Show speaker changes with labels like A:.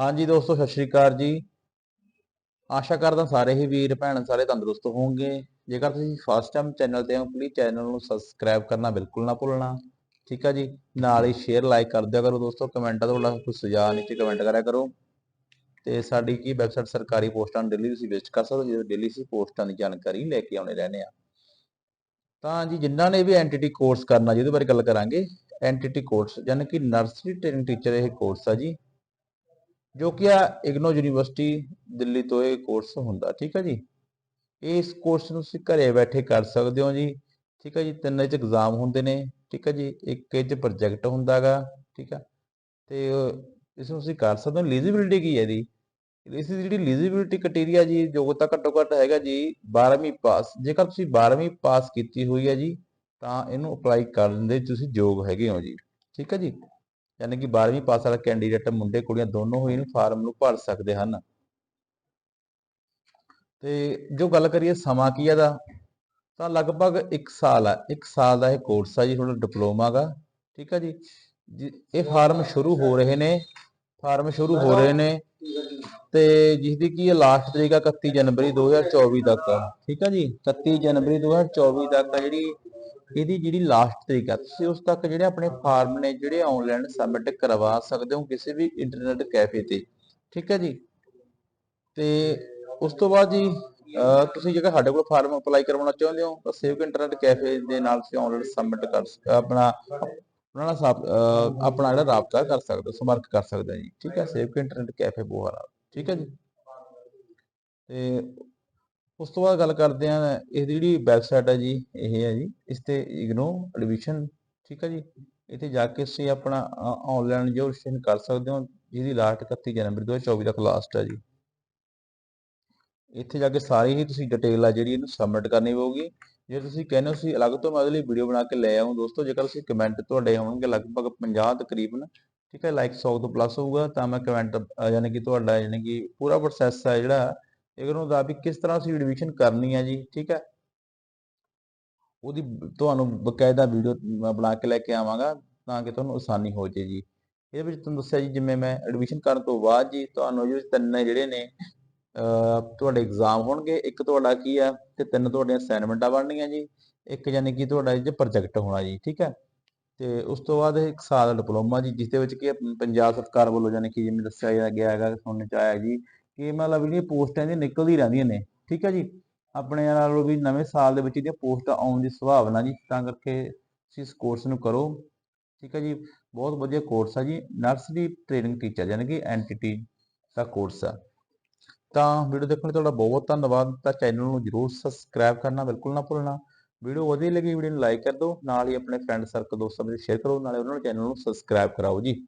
A: ਹਾਂਜੀ ਦੋਸਤੋ, ਸਤਿ ਸ਼੍ਰੀ ਅਕਾਲ ਜੀ। ਆਸ਼ਾ ਕਰਦਾ ਸਾਰੇ ਹੀ ਵੀਰ, ਭੈਣ ਸਾਰੇ ਤੰਦਰੁਸਤ ਹੋਵੋਗੇ ਜੇਕਰ ਤੁਸੀਂ ਫਸਟ ਟਾਈਮ ਚੈਨਲ ਤੇ ਹੋ ਪਲੀਜ਼ ਚੈਨਲ ਨੂੰ ਸਬਸਕ੍ਰਾਈਬ ਕਰਨਾ ਬਿਲਕੁਲ ਨਾ ਭੁੱਲਣਾ। ਠੀਕ ਆ ਜੀ? ਨਾਲ ਹੀ ਸ਼ੇਅਰ ਲਾਈਕ ਕਰ ਦਿਆ ਕਰੋ ਦੋਸਤੋ। ਕਮੈਂਟਾਂ ਤੁਹਾਡਾ, ਕੋਈ ਸੁਝਾਅ ਨੀਚੇ ਕਮੈਂਟ ਕਰਿਆ ਕਰੋ। ਤੇ ਸਾਡੀ ਕੀ ਵੈਬਸਾਈਟ ਸਰਕਾਰੀ ਪੋਸਟਾਂ ਡੇਲੀ ਤੁਸੀਂ ਵਿਜ਼ਿਟ ਕਰ ਸਕਦੇ ਹੋ ਜਿਹਦੇ ਡੇਲੀ ਅਸੀਂ ਪੋਸਟਾਂ ਦੀ ਜਾਣਕਾਰੀ ਲੈ ਕੇ ਆਉਣੇ ਰਹਿੰਦੇ ਆ। ਤਾਂ ਜੀ, ਜਿਨ੍ਹਾਂ ਨੇ ਵੀ ਐਂਟੀਟੀ ਕੋਰਸ ਕਰਨਾ, ਜਿਹਦੇ ਬਾਰੇ ਗੱਲ ਕਰਾਂਗੇ। ਐਂਟੀਟੀ ਕੋਰਸ ਯਾਨੀ ਕਿ ਨਰਸਰੀ ਟ੍ਰੇਨਿੰਗ ਟੀਚਰ ਇਹ ਕੋਰਸ ਆ ਜੀ। ਜੋ ਕਿ ਆ ਇਗਨੋ ਯੂਨੀਵਰਸਿਟੀ ਦਿੱਲੀ ਤੋਂ ਇਹ ਕੋਰਸ ਹੁੰਦਾ, ਠੀਕ ਹੈ ਜੀ? ਇਸ ਕੋਰਸ ਨੂੰ ਤੁਸੀਂ ਘਰੇ ਬੈਠੇ ਕਰ ਸਕਦੇ ਹੋ ਜੀ, ਠੀਕ ਹੈ ਜੀ? ਤਿੰਨ ਚ ਐਗਜ਼ਾਮ ਹੁੰਦੇ ਨੇ, ਠੀਕ ਹੈ ਜੀ? ਇੱਕ ਇਹ ਚ ਪ੍ਰੋਜੈਕਟ ਹੁੰਦਾਗਾ ਠੀਕ ਹੈ ਤੇ ਇਸ ਨੂੰ ਤੁਸੀਂ ਕਰ ਸਕਦੇ ਹੋ ਐਲੀਜੀਬਿਲਟੀ ਕੀ ਹੈ ਜੀ ਇਸ ਦੀ ਜਿਹੜੀ ਐਲੀਜੀਬਿਲਟੀ ਕ੍ਰਾਈਟੇਰੀਆ ਜੀ ਯੋਗਤਾ ਘੱਟੋ ਘੱਟ ਹੈਗਾ ਜੀ 12ਵੀਂ ਪਾਸ ਜੇਕਰ ਤੁਸੀਂ 12ਵੀਂ ਪਾਸ ਕੀਤੀ ਹੋਈ ਹੈ ਜੀ, ਤਾਂ ਇਹਨੂੰ ਅਪਲਾਈ ਕਰਨ ਦੇ ਤੁਸੀਂ ਯੋਗ ਹੈਗੇ ਹੋ ਜੀ, ਠੀਕ ਹੈ ਜੀ? ਯਾਨੀ ਕਿ 12ਵੀਂ ਪਾਸ ਵਾਲਾ ਕੈਂਡੀਡੇਟ ਮੁੰਡੇ ਕੁੜੀਆਂ ਦੋਨੋਂ ਹੀ ਫਾਰਮ ਨੂੰ ਭਰ ਸਕਦੇ ਹਨ। ਤੇ ਜੋ ਗੱਲ ਕਰੀਏ ਸਮਾਂ ਕੀ ਇਹਦਾ ਤਾਂ ਲਗਭਗ 1 ਸਾਲ ਆ। 1 ਸਾਲ ਦਾ ਇਹ ਕੋਰਸ ਆ ਜੀ ਤੁਹਾਡਾ ਡਿਪਲੋਮਾ ਦਾ ਠੀਕ ਹੈ ਜੀ। ਇਹ ਫਾਰਮ ਸ਼ੁਰੂ ਹੋ ਰਹੇ ਨੇ ਫਾਰਮ ਸ਼ੁਰੂ ਹੋ ਰਹੇ ਨੇ ਤੇ ਜਿਸ ਦੀ ਕੀ ਹੈ ਲਾਸਟ ਤਰੀਕ ਆ 31 ਜਨਵਰੀ 2024 ਤੱਕ ਠੀਕ ਹੈ ਜੀ। 31 ਜਨਵਰੀ 2024 ਤੱਕ ਆ ਜਿਹੜੀ ਇਹਦੀ ਜਿਹੜੀ ਲਾਸਟ ਤਰੀਕ ਆ, ਤੁਸੀਂ ਉਸ ਤੱਕ ਜਿਹੜੇ ਆਪਣੇ ਫਾਰਮ ਨੇ ਜਿਹੜੇ ਆਨਲਾਈਨ ਸਬਮਿਟ ਕਰਵਾ ਸਕਦੇ ਹੋ ਕਿਸੇ ਵੀ ਇੰਟਰਨੈਟ ਕੈਫੇ ਤੇ, ਠੀਕ ਹੈ ਜੀ? ਤੇ ਉਸ ਤੋਂ ਬਾਅਦ ਜੀ ਤੁਸੀਂ ਜੇਕਰ ਸਾਡੇ ਕੋਲ ਫਾਰਮ ਅਪਲਾਈ ਕਰਵਾਉਣਾ ਚਾਹੁੰਦੇ ਹੋ, ਤਾਂ ਸੇਵਕ ਇੰਟਰਨੈਟ ਕੈਫੇ ਦੇ ਨਾਲ ਤੁਸੀਂ ਆਨਲਾਈਨ ਸਬਮਿਟ ਕਰ ਆਪਣਾ ਉਹਨਾਂ ਨਾਲ ਆਪਣਾ ਜਿਹੜਾ ਰਾਬਤਾ ਕਰ ਸਕਦੇ ਹੋ, ਸੰਪਰਕ ਕਰ ਸਕਦੇ ਹੋ ਜੀ, ਠੀਕ ਹੈ? ਸੇਵਕ ਇੰਟਰਨੈਟ ਕੈਫੇ ਬੋਹਾਰਾ, ਠੀਕ ਹੈ ਜੀ? ਤੇ ਉਸ ਤੋਂ ਬਾਅਦ ਗੱਲ ਕਰਦੇ ਹਾਂ ਇਸ ਦੀ ਜਿਹੜੀ ਵੈਬਸਾਈਟ ਹੈ ਜੀ, ਇਹ ਹੈ ਜੀ, ਇਸ ਤੇ ਇਗਨੋ ਐਡਮਿਸ਼ਨ ਠੀਕ ਹੈ ਜੀ? ਇੱਥੇ ਜਾ ਕੇ ਤੁਸੀਂ ਆਪਣਾ ਆਨਲਾਈਨ ਜੋ ਰਜਿਸਟ੍ਰੇਸ਼ਨ ਕਰ ਸਕਦੇ ਹੋ, ਜਿਹਦੀ ਲਾਸਟ 31 ਜਨਵਰੀ 2024 ਤੱਕ ਲਾਸਟ ਹੈ ਜੀ। ਇੱਥੇ ਜਾ ਕੇ ਸਾਰੀ ਹੀ ਤੁਸੀਂ ਡਿਟੇਲ ਆ ਜਿਹੜੀ ਇਹਨੂੰ ਸਬਮਿਟ ਕਰਨੀ ਪਊਗੀ। ਜੇ ਤੁਸੀਂ ਕਹਿੰਦੇ ਹੋ ਤੁਸੀਂ ਅਲੱਗ ਤੋਂ ਮੈਂ ਉਹਦੇ ਲਈ ਵੀਡੀਓ ਬਣਾ ਕੇ ਲੈ ਆਉਂ ਦੋਸਤੋ, ਜੇਕਰ ਤੁਸੀਂ ਕਮੈਂਟ ਤੁਹਾਡੇ ਆਉਣਗੇ ਲਗਭਗ 50 ਤਕਰੀਬਨ, ਠੀਕ ਹੈ ਲਾਈਕ 100 ਤੋਂ ਪਲੱਸ ਹੋਊਗਾ, ਤਾਂ ਮੈਂ ਕਮੈਂਟ ਯਾਨੀ ਕਿ ਤੁਹਾਡਾ ਯਾਨੀ ਕਿ ਪੂਰਾ ਪ੍ਰੋਸੈਸ ਹੈ ਜਿਹੜਾ ਇਹਨੂੰ ਦਾ ਵੀ ਕਿਸ ਤਰ੍ਹਾਂ ਅਸੀਂ ਐਡਮਿਸ਼ਨ ਕਰਨੀ ਹੈ ਜੀ, ਠੀਕ ਹੈ? ਉਹਦੀ ਤੁਹਾਨੂੰ ਬਕਾਇਦਾ ਵੀਡੀਓ ਮੈਂ ਬਣਾ ਕੇ ਲੈ ਕੇ ਆਵਾਂਗਾ ਤਾਂ ਕਿ ਤੁਹਾਨੂੰ ਆਸਾਨੀ ਹੋ ਜੇ ਜੀ। ਇਹਦੇ ਵਿੱਚ ਤੁਹਾਨੂੰ ਦੱਸਿਆ ਜੀ, ਜਿਵੇਂ ਮੈਂ ਐਡਮਿਸ਼ਨ ਕਰਨ ਤੋਂ ਬਾਅਦ ਜੀ, ਤੁਹਾਨੂੰ ਜਿਹੜੇ ਤਿੰਨ ਜਿਹੜੇ ਨੇ, ਅਹ ਤੁਹਾਡੇ ਐਗਜ਼ਾਮ ਹੋਣਗੇ, ਇੱਕ ਤੁਹਾਡਾ ਕੀ ਆ ਤੇ ਤਿੰਨ ਤੁਹਾਡੀਆਂ ਅਸਾਈਨਮੈਂਟਾਂ ਬਣਨੀਆਂ ਜੀ, ਇੱਕ ਯਾਨੀ ਕਿ ਤੁਹਾਡਾ ਇਹ ਪ੍ਰੋਜੈਕਟ ਹੋਣਾ ਜੀ, ਠੀਕ ਹੈ? ਤੇ ਉਸ ਤੋਂ ਬਾਅਦ ਇੱਕ ਸਾਲ ਦਾ ਡਿਪਲੋਮਾ ਜੀ, ਜਿਸ ਦੇ ਵਿੱਚ ਕਿ ਪੰਜਾਬ ਸਰਕਾਰ ਵੱਲੋਂ ਯਾਨੀ ਕਿ ਜਿਵੇਂ ਦੱਸਿਆ ਗਿਆ ਹੈਗਾ, ਸੁਣਨ ਚ ਆਇਆ ਜੀ ਕਿ ਮਤਲਬ ਜਿਹੜੀਆਂ ਪੋਸਟਾਂ ਇਹਦੀਆਂ ਨਿਕਲਦੀ ਰਹਿੰਦੀਆਂ ਨੇ, ਠੀਕ ਹੈ ਜੀ? ਆਪਣੇ ਨਾਲੋਂ ਵੀ ਨਵੇਂ ਸਾਲ ਦੇ ਵਿੱਚ ਇਹਦੀਆਂ ਪੋਸਟਾਂ ਆਉਣ ਦੀ ਸੰਭਾਵਨਾ ਜੀ, ਤਾਂ ਕਰਕੇ ਤੁਸੀਂ ਇਸ ਕੋਰਸ ਨੂੰ ਕਰੋ, ਠੀਕ ਹੈ ਜੀ? ਬਹੁਤ ਵਧੀਆ ਕੋਰਸ ਆ ਜੀ ਨਰਸਰੀ ਟ੍ਰੇਨਿੰਗ ਟੀਚਰ ਯਾਨੀ ਕਿ ਐਨਟੀਟੀ ਦਾ ਕੋਰਸ ਆ। ਤਾਂ ਵੀਡੀਓ ਦੇਖਣ ਲਈ ਤੁਹਾਡਾ ਬਹੁਤ ਬਹੁਤ ਧੰਨਵਾਦ, ਤਾਂ ਚੈਨਲ ਨੂੰ ਜਰੂਰ ਸਬਸਕ੍ਰਾਈਬ ਕਰਨਾ ਬਿਲਕੁਲ ਨਾ ਭੁੱਲਣਾ। ਵੀਡੀਓ ਵਧੀਆ ਲੱਗੀ ਵੀਡੀਓ ਨੂੰ ਲਾਈਕ ਕਰ ਦਿਓ, ਨਾਲ ਹੀ ਆਪਣੇ ਫਰੈਂਡ ਸਰਕਲ ਦੋਸਤਾਂ ਵਿੱਚ ਸ਼ੇਅਰ ਕਰੋ, ਨਾਲੇ ਉਹਨਾਂ ਨੂੰ ਚੈਨਲ ਨੂੰ ਸਬਸਕ੍ਰਾਈਬ ਕਰਾਓ ਜੀ।